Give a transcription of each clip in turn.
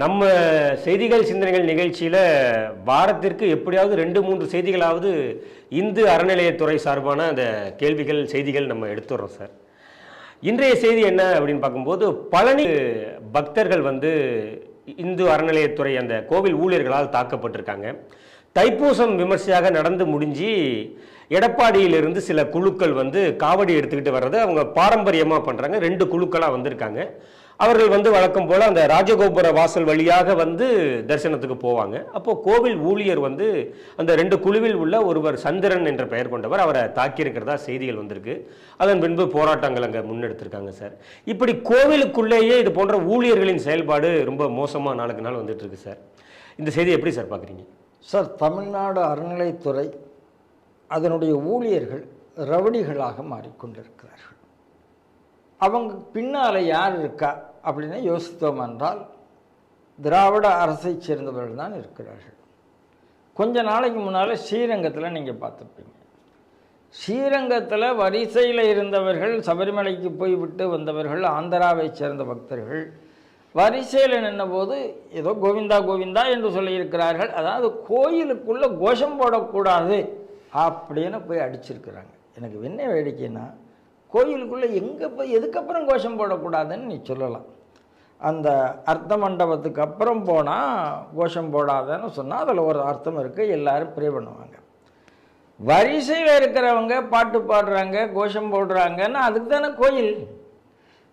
நம்ம செய்திகள் சிந்தனைகள் நிகழ்ச்சியில் வாரத்திற்கு எப்படியாவது ரெண்டு மூன்று செய்திகளாவது இந்து அறநிலையத்துறை சார்பான அந்த கேள்விகள் செய்திகள் நம்ம எடுத்துடுறோம் சார். இன்றைய செய்தி என்ன அப்படின்னு பார்க்கும்போது பழனி பக்தர்கள் வந்து இந்து அறநிலையத்துறை அந்த கோவில் ஊழியர்களால் தாக்கப்பட்டிருக்காங்க. தைப்பூசம் விமர்சையாக நடந்து முடிஞ்சு எடப்பாடியிலிருந்து சில குழுக்கள் வந்து காவடி எடுத்துக்கிட்டு வர்றதை அவங்க பாரம்பரியமாக பண்ணுறாங்க ரெண்டு குழுக்களாக வந்திருக்காங்க. அவர்கள் வந்து வழக்கம் போல் அந்த ராஜகோபுர வாசல் வழியாக வந்து தரிசனத்துக்கு போவாங்க. அப்போது கோவில் ஊழியர் வந்து அந்த ரெண்டு குழுவில் உள்ள ஒருவர் சந்திரன் என்ற பெயர் கொண்டவர் அவரை தாக்கியிருக்கிறதா செய்திகள் வந்திருக்கு. அதன் பின்பு போராட்டங்கள் அங்கே முன்னெடுத்திருக்காங்க சார். இப்படி கோவிலுக்குள்ளேயே இது போன்ற ஊழியர்களின் செயல்பாடு ரொம்ப மோசமாக நாளுக்கு நாள் வந்துட்டுருக்கு சார். இந்த செய்தி எப்படி சார் பார்க்குறீங்க சார் தமிழ்நாடு அறநிலைத்துறை அதனுடைய ஊழியர்கள் ரவுடிகளாக மாறிக்கொண்டிருக்கிறார்கள். அவங்க பின்னால் யார் இருக்கா அப்படின்னு யோசித்தோம் என்றால் திராவிட அரசைச் சேர்ந்தவர்கள் தான் இருக்கிறார்கள். கொஞ்ச நாளைக்கு முன்னால் ஸ்ரீரங்கத்தில் நீங்கள் பார்த்துருப்பீங்க. ஸ்ரீரங்கத்தில் வரிசையில் இருந்தவர்கள் சபரிமலைக்கு போய்விட்டு வந்தவர்கள் ஆந்திராவை சேர்ந்த பக்தர்கள் வரிசையில் நின்னபோது ஏதோ கோவிந்தா கோவிந்தா என்று சொல்லியிருக்கிறார்கள். அதாவது கோயிலுக்குள்ளே கோஷம் போடக்கூடாது அப்படின்னு போய் அடிச்சிருக்கிறாங்க. எனக்கு என்ன வேடிக்கைன்னா கோயிலுக்குள்ளே எங்கே போய் எதுக்கப்புறம் கோஷம் போடக்கூடாதுன்னு நீ சொல்லலாம். அந்த அர்த்த மண்டபத்துக்கு அப்புறம் போனால் கோஷம் போடாதன்னு சொன்னால் அதில் ஒரு அர்த்தம் இருக்குது எல்லாரும் ப்ரே பண்ணுவாங்க. வரிசையில் இருக்கிறவங்க பாட்டு பாடுறாங்க கோஷம் போடுறாங்கன்னா அதுக்கு தானே கோயில்.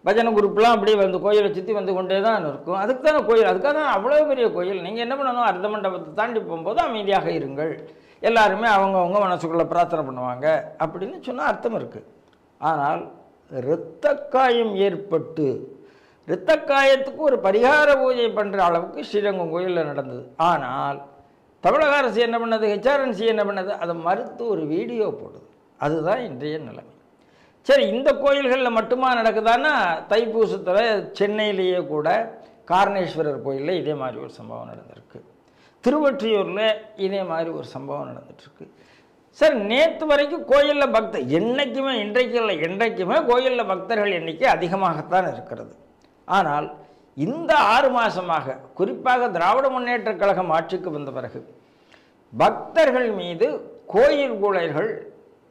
பஜனை குரூப்லாம் அப்படியே வந்து கோயிலை சுற்றி வந்து கொண்டே தான் இருக்கும். அதுக்கு தானே கோயில். அதுக்காக தான் அவ்வளோ பெரிய கோயில். நீங்கள் என்ன பண்ணணும்? அர்த்த மண்டபத்தை தாண்டி போகும்போது அமைதியாக இருங்கள். எல்லாருமே அவங்கவுங்க மனசுக்குள்ளே பிரார்த்தனை பண்ணுவாங்க அப்படின்னு சொன்னால் அர்த்தம் இருக்குது ஆனால் இரத்த காயம் ஏற்பட்டு இரத்த காயத்துக்கு ஒரு பரிகார பூஜை பண்ணுற அளவுக்கு ஸ்ரீரங்கம் கோயிலில் நடந்தது. ஆனால் தமிழக அரசு என்ன பண்ணது? ஹெச்ஆர்என்சி என்ன பண்ணது? அதை மறுத்து ஒரு வீடியோ போடுது அதுதான் இன்றைய நிலைமை. சரி இந்த கோயில்களில் மட்டுமா நடக்குதான்னா தைப்பூசத்தில் சென்னையிலேயே கூட காரணேஸ்வரர் கோயிலில் இதே மாதிரி ஒரு சம்பவம் நடந்திருக்கு. திருவொற்றியூரில் இதே மாதிரி ஒரு சம்பவம் நடந்துட்டுருக்கு. சார் நேற்று வரைக்கும் கோயிலில் பக்தர் என்றைக்குமே இன்றைக்கு இல்லை என்றைக்குமே கோயிலில் பக்தர்கள் எண்ணிக்கை அதிகமாகத்தான் இருக்கிறது. ஆனால் இந்த ஆறு மாதமாக குறிப்பாக திராவிட முன்னேற்ற கழகம் ஆட்சிக்கு வந்த பிறகு பக்தர்கள் மீது கோயில் ஊழியர்கள்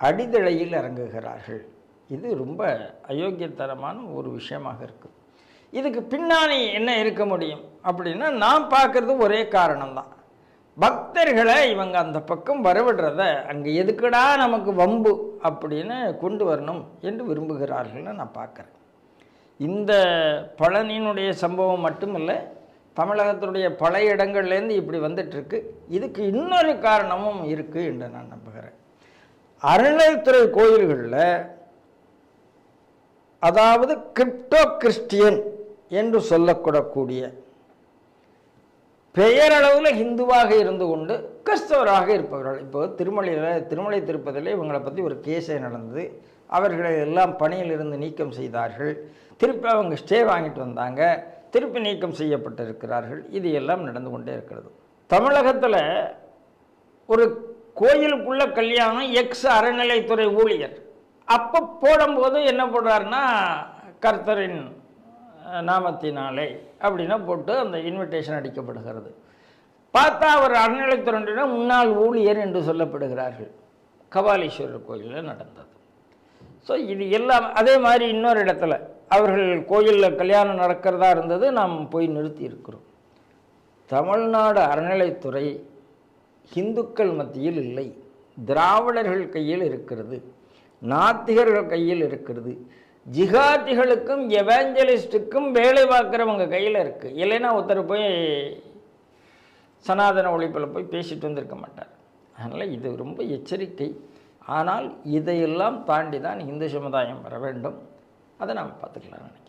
அடிதழையில் இறங்குகிறார்கள். இது ரொம்ப அயோக்கியத்தரமான ஒரு விஷயமாக இருக்குது இதுக்கு பின்னாடி என்ன இருக்க முடியும்? அப்படின்னா நான் பார்க்குறது ஒரே காரணம்தான். பக்தர்களை இவங்க அந்த பக்கம் வரவிடுறத அங்கே எதுக்குடா நமக்கு வம்பு அப்படின்னு கொண்டு வரணும் என்று விரும்புகிறார்கள்னு நான் பார்க்குறேன். இந்த பழனியினுடைய சம்பவம் மட்டுமல்ல தமிழகத்தினுடைய பல இடங்கள்லேருந்து இப்படி வந்துட்டுருக்கு. இதுக்கு இன்னொரு காரணமும் இருக்குது என்று நான் நம்புகிறேன். அறநிலைத்துறை கோயில்களில் அதாவது கிரிப்டோ கிறிஸ்டியன் என்று சொல்லக்கூடக்கூடிய பெயரளவில் ஹிந்துவாக இருந்து கொண்டு கிறிஸ்தவராக இருப்பவர்கள். இப்போ திருமலையில் திருமலை திருப்பதியில் இவங்களை பற்றி ஒரு கேஸே நடந்தது. அவர்களை எல்லாம் பணியிலிருந்து நீக்கம் செய்தார்கள். திருப்பி அவங்க ஸ்டே வாங்கிட்டு வந்தாங்க. திருப்பி நீக்கம் செய்யப்பட்டிருக்கிறார்கள். இது எல்லாம் நடந்து கொண்டே இருக்கிறது. தமிழகத்தில் ஒரு கோயிலுக்குள்ள கல்யாணம் எக்ஸ் அறநிலைத்துறை ஊழியர். அப்போ போடும்போது என்ன போடுறாருன்னா கர்த்தரின் நாமத்தினாலே அப்படின்னா போட்டு அந்த இன்விடேஷன் அடிக்கப்படுகிறது. பார்த்தா அவர் அறநிலைத்துறையினர் முன்னாள் ஊழியர் என்று சொல்லப்படுகிறார்கள். கபாலீஸ்வரர் கோயிலில் நடந்தது. ஸோ இது எல்லாம் அதே மாதிரி இன்னொரு இடத்துல அவர்கள் கோயிலில் கல்யாணம் நடக்கிறதா இருந்தது நாம் போய் நிறுத்தி இருக்கிறோம் தமிழ்நாடு அறநிலைத்துறை இந்துக்கள் மத்தியில் இல்லை. திராவிடர்கள் கையில் இருக்கிறது. நாத்திகர்கள் கையில் இருக்கிறது. ஜிகாதிகளுக்கும் எவாஞ்சலிஸ்டுக்கும் வேலை பார்க்குறவங்க கையில் இருக்குது இல்லைன்னா ஒருத்தர் போய் சனாதன ஒழிப்பில் போய் பேசிட்டு வந்திருக்க மாட்டார். அதனால் இது ரொம்ப எச்சரிக்கை. ஆனால் இதையெல்லாம் தாண்டி தான் இந்து சமுதாயம் வர வேண்டும். அதை நாம் பார்த்துக்கலாம். நினைக்கிறேன்